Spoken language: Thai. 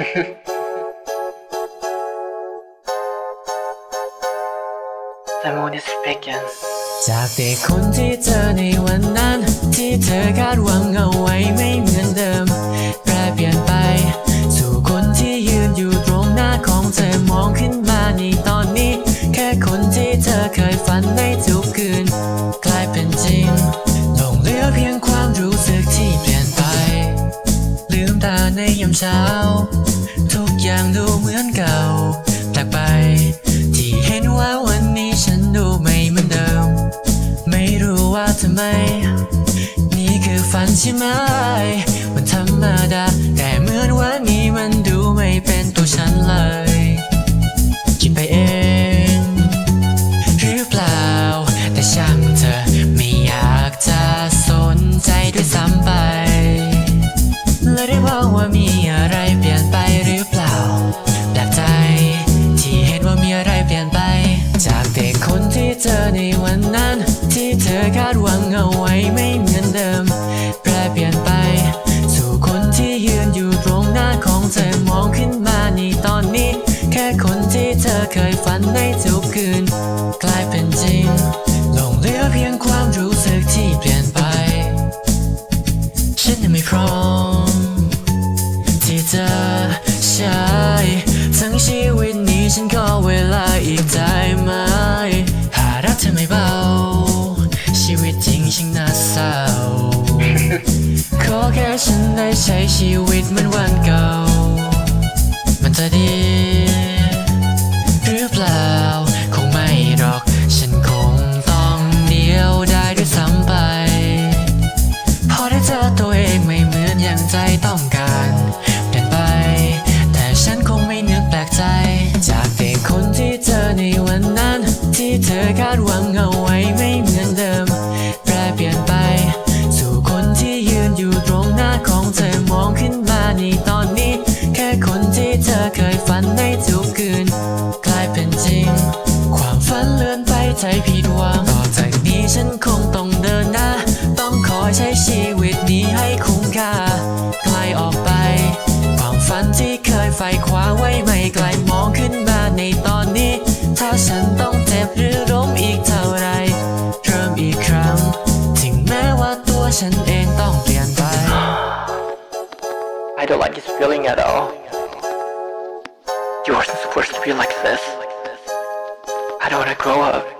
The moon is speaking. จากเด็กคนที่เจอในวันนั้น ที่เธอคาดหวังเอาไว้ไม่เหมือนเดิม แปรเปลี่ยนไป สู่คนที่ยืนอยู่ตรงหน้าของเธอมองขึ้นมาในตอนนี้ แค่คนที่เธอเคยฝันในาว ทุกอย่างดูเหมือนเก่าแปลกไป ที่เห็นว่าวันนี้ฉันดูไม่เหมือนเดิม ไม่รู้ว่าทำไม นี่คือฝันใช่ไหมมันธรรมดาแต่เหมือนวันนี้มันดูไม่เป็น และได้บอกว่ามีอะไรเปลี่ยนไปหรือเปล่าแปลกใจที่เห็นว่ามีอะไรเปลี่ยนไป จากเด็กคนที่เจอในวันนั้น ที่เธอคาดหวังเอาไว้ไม่เหมือนเดิม แปลเปลี่ยนไป สู่คนที่ยืนอยู่ตรงหน้าของเธอมองขึ้นมาในตอนนี้ แค่คนที่เธอเคยฝันใน ฉันขอเวลาอีกได้ไหม หารักเธอไม่เบา ชีวิตจริงช่างน่าเศร้า ขอแค่ฉันได้ใช้ชีวิตเหมือนวันเก่า มันจะดี อคาดหวังเอาไว้ไม่เหมือนเดิม แปรเปลี่ยนไป สู่คนที่ยืนอยู่ตรงหน้าของเธอมองขึ้นมาในตอนนี้ แค่คนที่เธอเคยฝันในทุกคืน กลายเป็นจริง ความฝันเลื่อนไปใจผิดหวังต่อจากนี้ฉันคงต้องเดินหน้า ต้องคอใช้ชีวิตนี้ให้คุ้มค่าไกลออกไป ความฝันที่เคยใฝ่ I don't like this feeling at all. You wasn't supposed to be like this. I don't wanna grow up.